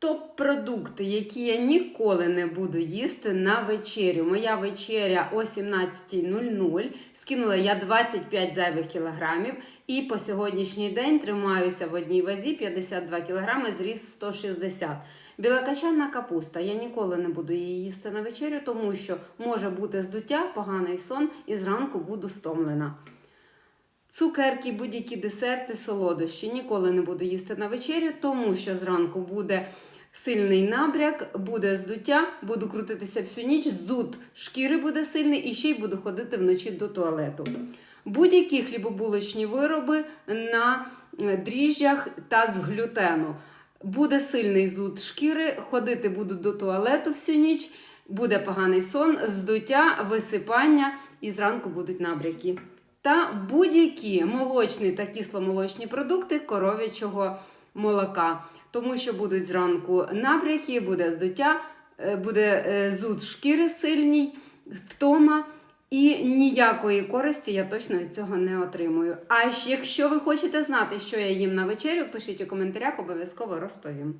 Топ-продукти, які я ніколи не буду їсти на вечерю. Моя вечеря о 17.00. Скинула я 25 зайвих кілограмів. І по сьогоднішній день тримаюся в одній вазі 52 кілограми, зріс 160. Білокачанна капуста. Я ніколи не буду її їсти на вечерю, тому що може бути здуття, поганий сон, і зранку буду стомлена. Цукерки, будь-які десерти, солодощі ніколи не буду їсти на вечерю, тому що зранку буде сильний набряк, буде здуття, буду крутитися всю ніч, зуд шкіри буде сильний і ще й буду ходити вночі до туалету. Будь-які хлібобулочні вироби на е, дріжджах та з глютену. Буде сильний зуд шкіри, ходити буду до туалету всю ніч, буде поганий сон, здуття, висипання і зранку будуть набряки та будь-які молочні та кисломолочні продукти коров'ячого молока, тому що будуть зранку набряки, буде здуття, е, буде е, зуд шкіри сильній, втома. І ніякої користі я точно від цього не отримую. А якщо ви хочете знати, що я їм на вечерю, пишіть у коментарях, обов'язково розповім.